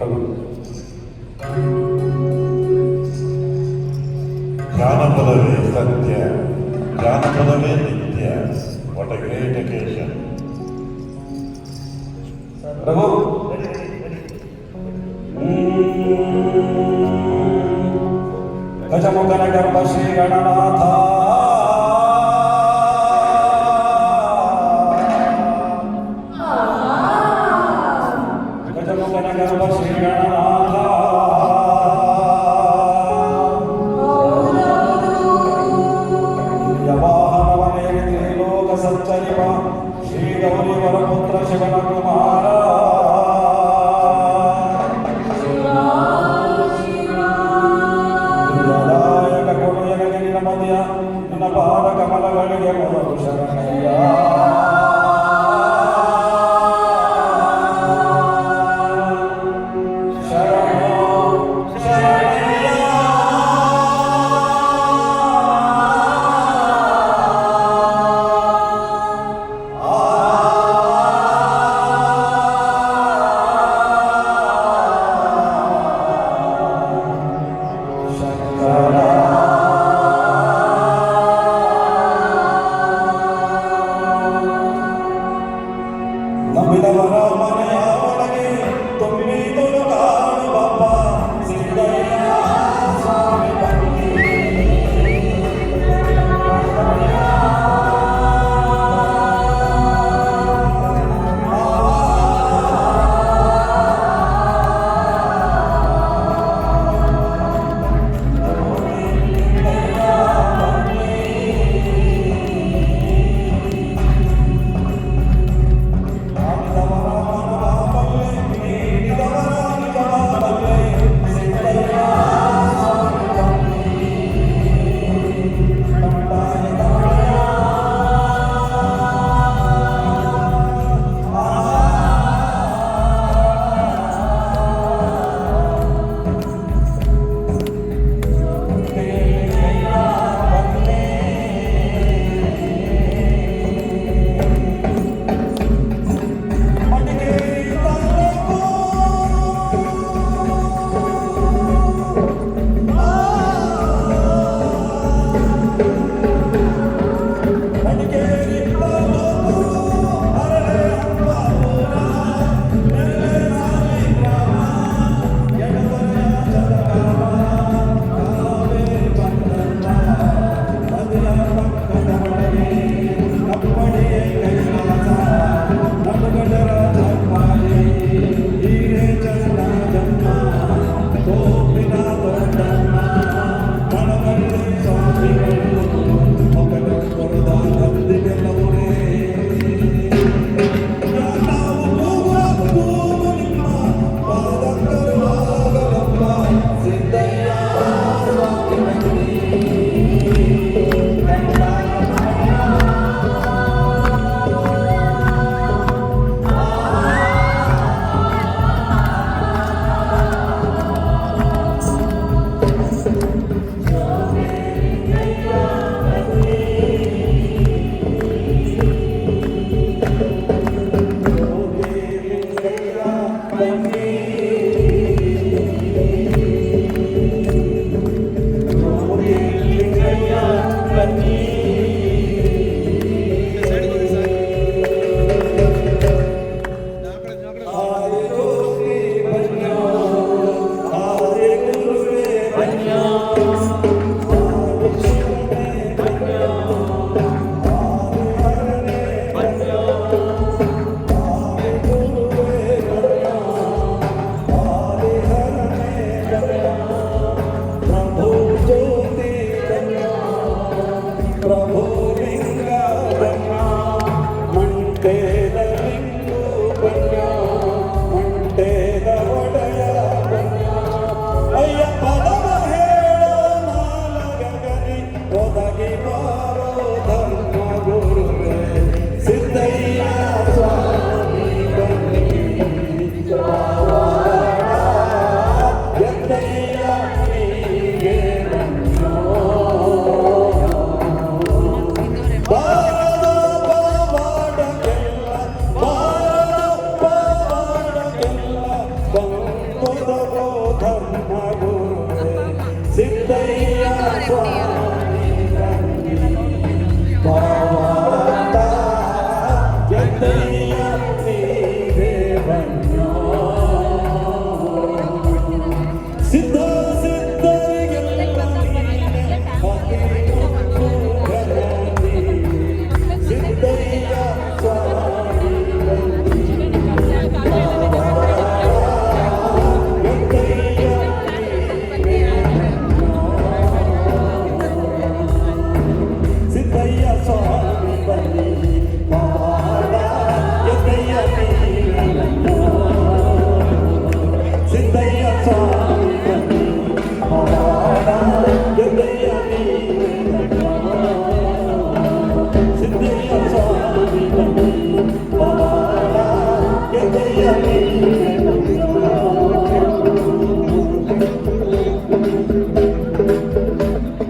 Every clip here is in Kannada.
ಅವರು ಜ್ಞಾನಫಲವೇ ಸತ್ಯ ಜ್ಞಾನಫಲವೇ ನಿತ್ಯ ವಾಟ್ ಅ ಗ್ರೇಟ್ ಅಕೇಶನ್ ಪ್ರಭು ಗಜಮುಖನ ಗರ್ಭ ಶ್ರೀ ಗಣನಾಥ ನೆಮ್ಮದಿಯ ನಿನ್ನ ಪಾದ ಕಮಲಗಳಿಗೆ ಮೊದಲು ಶರಣಯ್ಯ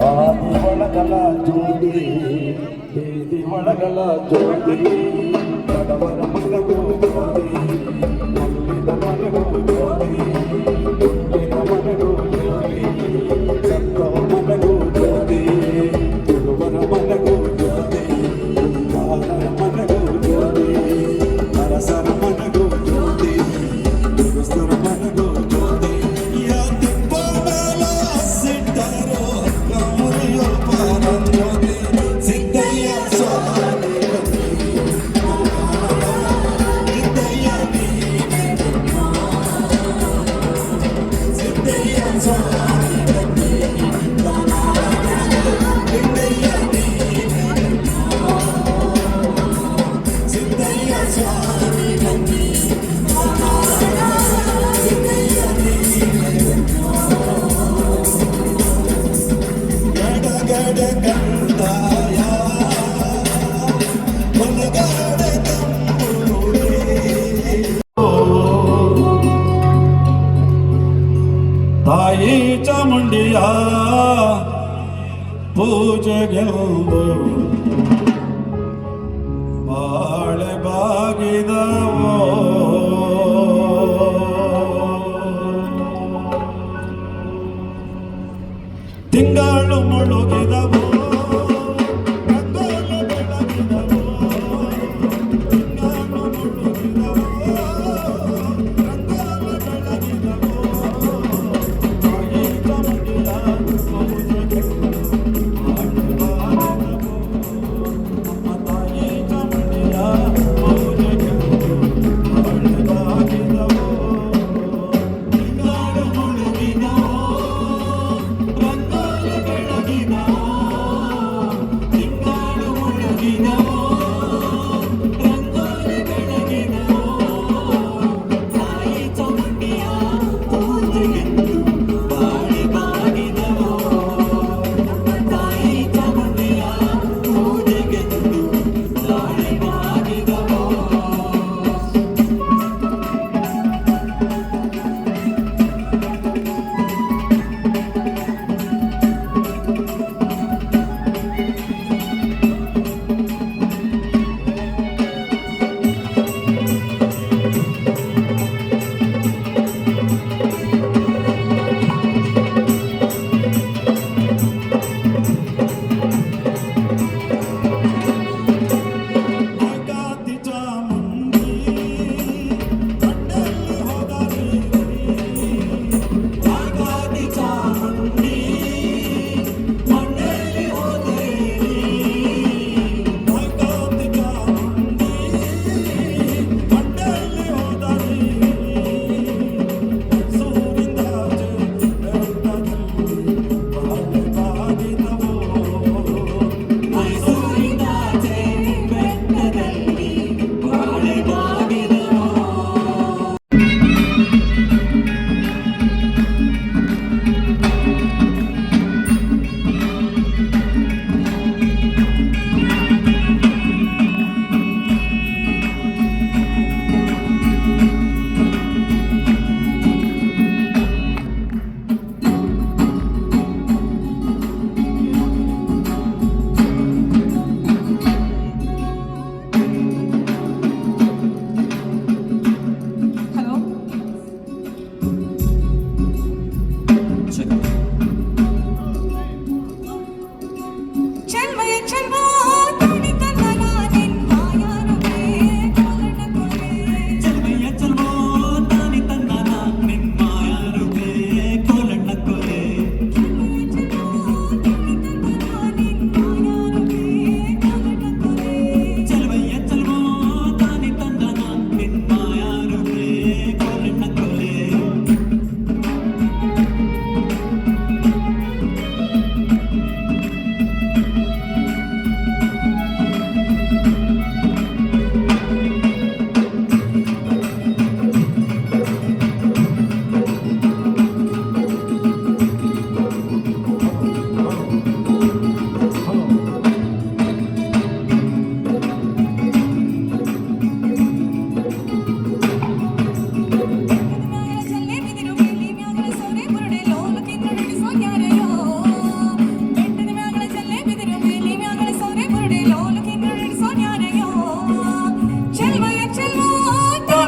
ஆதி வளகலா ஜோதி தேதி வளகலா ஜோதி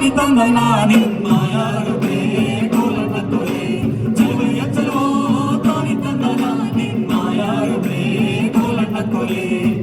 కాగితం నన్నాని మాయాలు Yeah.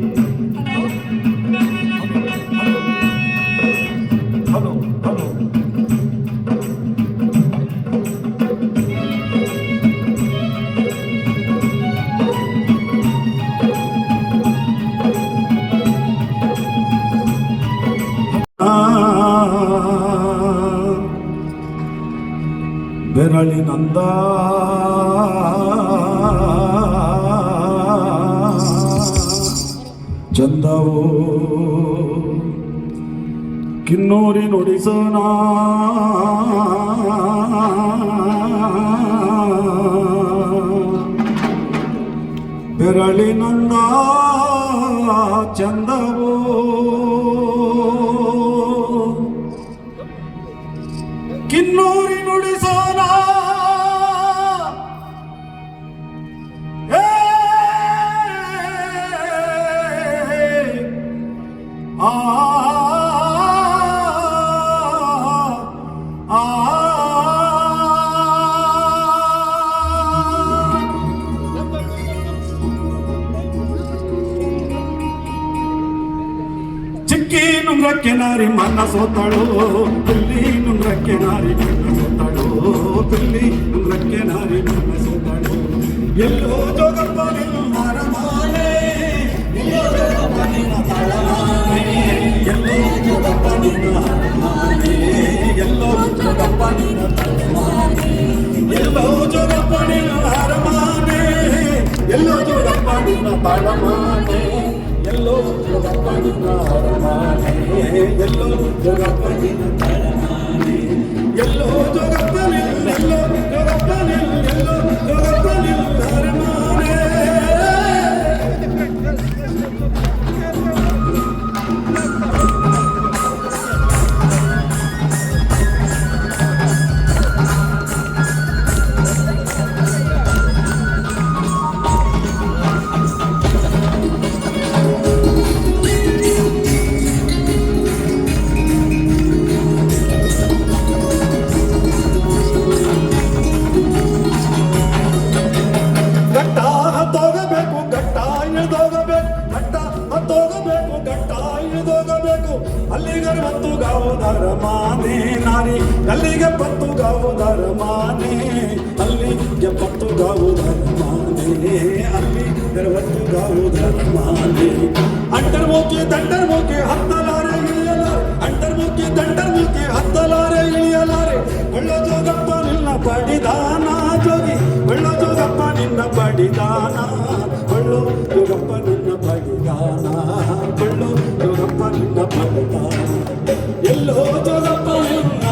ಚಂದವು ಕಿನ್ನೂರಿ ನುಡಿಸೋಣ. ಬೆರಳಿನಂದ ಚಂದವು ನುಂಗ್ರಕ್ಕೆ ನಾರಿ ಮನ್ನ ಸೋತಾಳು ಪಿಲ್ಲಿ ನುಂಗ್ರಕ್ಕೆ ನಾರಿ ಮನ್ನ ಸೋತಾಳು ಪಿಲ್ಲಿ ನುಂಗ್ರಕ್ಕೆ ನಾರಿ ಮನ್ನ ಸೋತಾಳು ಎಲ್ಲೋ ಜೋಗಪ್ಪ ನಿನ್ನ ಅರಮಾನೆ ಎಲ್ಲೋ ಜೋಗಪ್ಪ ನಿನ್ನ ತಳಮಾನೆ ಎಲ್ಲೋ ಜೋಗಪ್ಪ ನಿನ್ನ ಅರಮಾನೆ ಎಲ್ಲೋ ಜೋಗಪ್ಪ ನಿನ್ನ ತಳಮಾನೆ ಎಲ್ಲೋ ಜೋಗಪ್ಪ ನಿನ್ನ ಅರಮಾನೆ ಎಲ್ಲೋ ಜೋಗಪ್ಪ ನಿನ್ನ ತಳಮಾನೆ எல்லோரும் ஜகப்பதி காரமானே எல்லோரும் ஜகப்பதி காரமானே எல்லோ ஜகப்பனில் எல்லோ ஜகப்பனில் எல்லோ ஜகப்பனில் ಅಲ್ಲಿಗೆ ಪತ್ತು ಗಾವುದರ ಮಾನೆ ಅಲ್ಲಿಗೆ ಪತ್ತು ಗಾವುದರ ಮಾನೆ ಅಲ್ಲಿ ಹೊತ್ತು ಗಾವುದರ ಮಾನೆ ಅಂಟರ್ ಮೂಕಿ ದಂಡರ್ ಮೂಕಿ ಹತ್ತಲಾರೆ ಇಳಿಯಲಾರೆ ಅಂಟರ್ ಮೂಕಿ ದಂಡರ್ ಮೂಕಿ ಹತ್ತಲಾರೆ ಇಳಿಯಲಾರೆ ಒಳ್ಳ ಜೋಗಪ್ಪ ನಿನ್ನ ಪಡಿದಾನ ಜೋಗಿ ಒಳ್ಳ ಜೋಗಪ್ಪ ನಿನ್ನ ಪಡಿದಾನ ಒಳ್ಳು ಜೋಗಪ್ಪ ನಿನ್ನ ಪಡಿದಾನ ಒಳ್ಳು ಜೋಗಪ್ಪ ನಿನ್ನ ಪಡಿದಾನ ಎಲ್ಲೋ ಜೋಗಪ್ಪ ನಿನ್ನ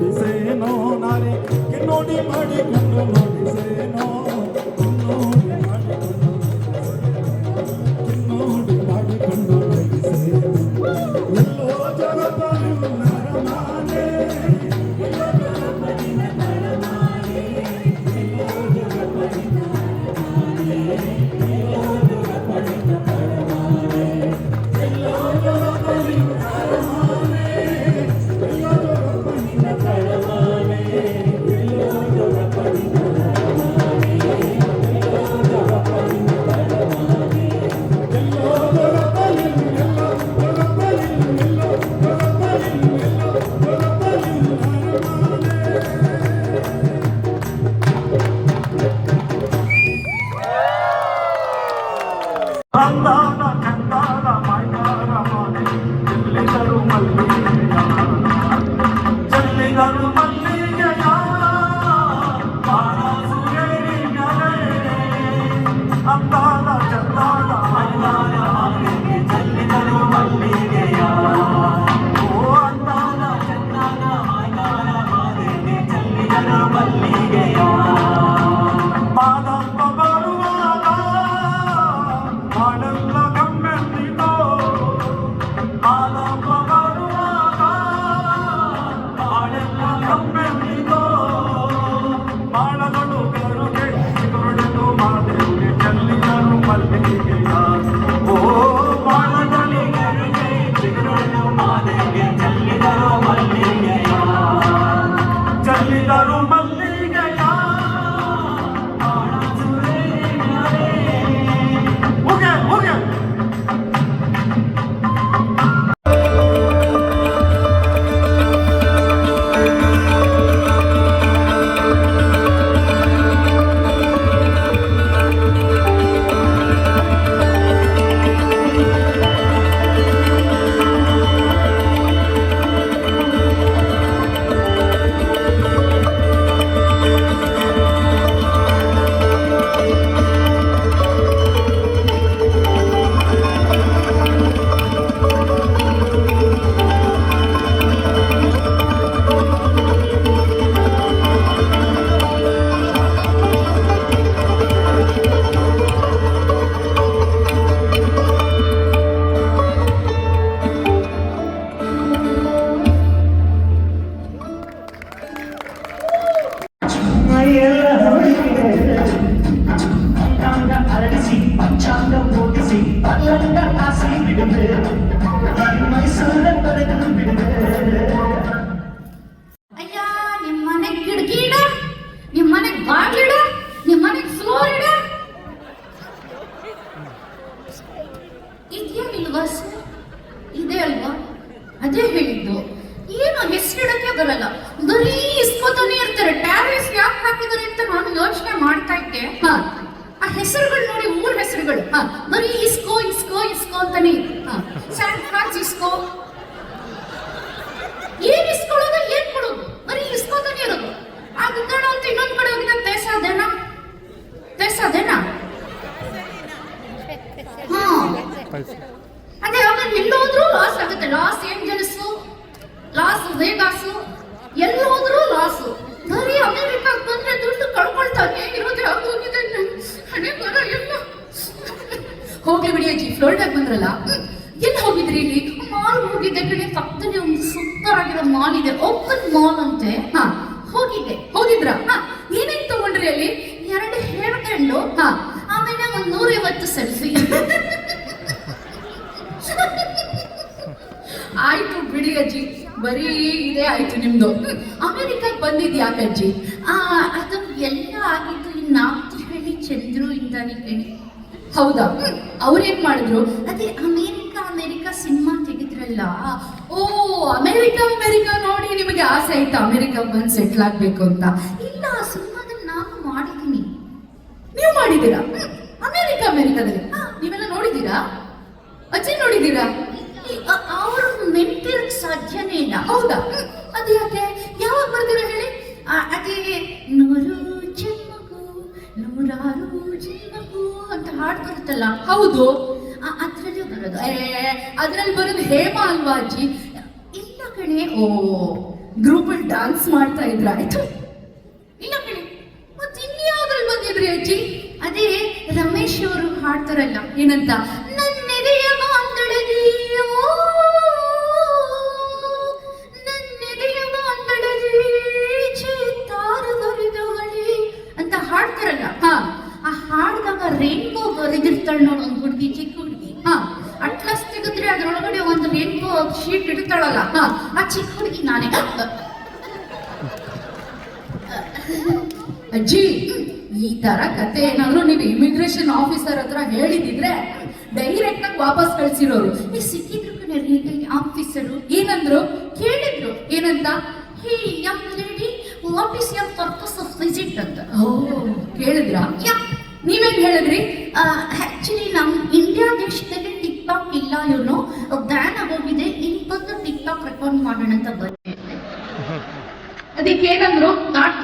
Say ना बल्ली गया ಹೋಗ್ಲಿ ಬಿಡಿ ಅಜ್ಜಿ ಫ್ಲೋರಿಡಾಗ್ ಬಂದ್ರಲ್ಲ? ಎಲ್ಲಿ ಹೋಗಿದ್ರಿ ಇಲ್ಲಿ? ಮಾಲ್ ಹೋಗಿದ್ದೆ ಕಡೆ ಪಕ್ಕದಲ್ಲಿ ಒಂದು ಸೂಪರ್ ಆಗಿರೋ ಮಾಲ್ ಇದೆ ಓಪನ್ ಮಾಲ್ ಅಂತೆ. ಹಾ, ಹೋಗಿದ್ದೆ. ಹೋಗಿದ್ರಾ? ಹಾ ಏನೇನ್ ತಗೊಂಡ್ರಿ ಅಲ್ಲಿ? ಎರಡು ಹೇರ್ ಬ್ಯಾಂಡು ಹಾ, ಆಮೇಲೆ ಒಂದು ನೂರೈವತ್ತು ಸೆಲ್ಫಿ ಆಯ್ತು ಬಿಡಿ ಅಜ್ಜಿ, ಬರೀ ಇದೇ ಆಯ್ತು ನಿಮ್ದು. ಅಮೆರಿಕಕ್ಕೆ ಬಂದಿದ್ ಯಾಕಜ್ಜಿ ಆ, ಅದು ಎಲ್ಲ ಆಗಿದ್ದು ಇನ್ನು ನಾಲ್ಕು ಹೇಳಿ ಚಂದ್ರು ಇಂದಾನೆ ಕಣಿ. ಹೌದಾ? ಅವ್ರೇನ್ ಮಾಡಿದ್ರು? ಅದೇ ಅಮೇರಿಕ ಅಮೇರಿಕ ಸಿನಿಮಾ ತೆಗೆದ್ರಲ್ಲ. ಓ ಅಮೇರಿಕ ಅಮೇರಿಕಾ ನೋಡಿ ನಿಮಗೆ ಆಸೆ ಆಯ್ತಾ? ಅಮೇರಿಕಾ ಬಂದು ಸೆಟ್ಲ್ ಆಗ್ಬೇಕು ಅಂತ. ಇಲ್ಲ ಆ ಸಿನಿಮಾದಲ್ಲಿ ನಾನು ಮಾಡಿದ್ದೀನಿ. ನೀವು ಮಾಡಿದ್ದೀರಾ? ಅಮೇರಿಕ ಅಮೇರಿಕಾದಲ್ಲಿ? ನೀವೆಲ್ಲ ನೋಡಿದ್ದೀರಾ? ಅಜ್ಜಿ ನೋಡಿದ್ದೀರಾ? ಅವರು ಮೆಂಟಿರಕ್ ಸಾಧ್ಯನೇ ಇಲ್ಲ. ಹೌದಾ? ಅದು ಬರುತ್ತಲ್ಲ ಹೌದು. ಅದರಲ್ಲಿ ಬರೋದು. ಅದರಲ್ಲಿ ಬರೋದು ಹೇಮ ಅಲ್ವಾ ಅಜ್ಜಿ? ಇಲ್ಲ ಕಣೆ. ಓ ಗ್ರೂಪ್ ಅಲ್ಲಿ ಡಾನ್ಸ್ ಮಾಡ್ತಾ ಇದ್ರ? ಆಯ್ತು ಇಲ್ಲ ಕಣೆ. ಮತ್ತೆ ಇನ್ಯಾವ್ದ್ರಲ್ಲಿ ಬಂದಿದ್ರಿ ಅಜ್ಜಿ? ಅದೇ ರಮೇಶ್ ಅವರು ಹಾಡ್ತಾರಲ್ಲ, ಏನಂತ? ನನ್ನೆದೆಯ ರೇನ್ಬೋ ಬರೆದಿರ್ತಾಳೆ ನೋಡು, ಒಂದು ಹುಡುಗಿ, ಚಿಕ್ಕ ಹುಡುಗಿ. ಹಾ ಅಟ್ಲಸ್ ತೆಗೆದ್ರೆ ಅದ್ರೊಳಗಡೆ ಒಂದು ರೇನ್ಬೋ ಶೀಟ್ ಇಡ್ತಾಳಲ್ಲ. ಹಾ. ಆ ಚಿಕ್ಕ ಹುಡುಗಿ ನಾನೇ. ಅಜ್ಜಿ, ಈ ತರ ಕತೆ ಏನಾದ್ರು ನೀವು ಇಮಿಗ್ರೇಷನ್ ಆಫೀಸರ್ ಹತ್ರ ಹೇಳಿದಿದ್ರೆ ಡೈರೆಕ್ಟ್ ಆಗಿ ವಾಪಸ್ ಕಳ್ಸಿರೋರು. ಈ ಸಿಕ್ಕಿದ್ರು ಆಫೀಸರು ಏನಂದ್ರು? ಕೇಳಿದ್ರು. ಏನಂತ? Hey young lady what is your purpose of visit ಅಂತ. ಓ, ಕೇಳಿದ್ರಾ? ಯಾ ನೀವೇನ್ ಹೇಳಿದ್ರಿ? ಆಕ್ಚುಲಿ ನಮ್ ಇಂಡಿಯಾ ದೇಶದಲ್ಲಿ ಟಿಕ್ ಟಾಕ್ ಇಲ್ಲ ಇವನು ಬ್ಯಾನ್ ಆಗೋಗಿದೆ. ಇಂತ ಟಿಕ್ ಟಾಕ್ ರೆಕಾರ್ಡ್ ಮಾಡೋಣ ಅಂತ ಬಂದೆ ಅದಕ್ಕೆ ಏನಂದ್ರು ನಾಟ್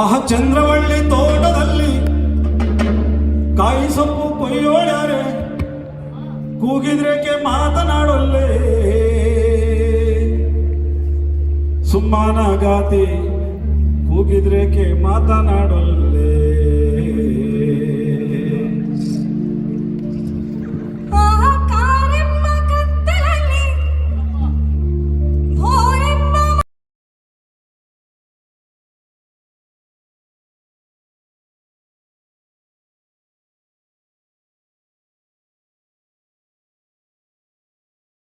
ಆಹ ಚಂದ್ರವಳ್ಳಿ ತೋಟದಲ್ಲಿ ಕಾಯಿ ಸೊಪ್ಪು ಕೊಯ್ಯೋಳ್ಯಾರೆ ಕೂಗಿದ್ರೇಕೆ ಮಾತನಾಡೊಲ್ಲೆ. ಸುಮ್ಮನ ಗಾತಿ ಕೂಗಿದ್ರೇಕೆ ಮಾತನಾಡೊಲ್ಲೆ.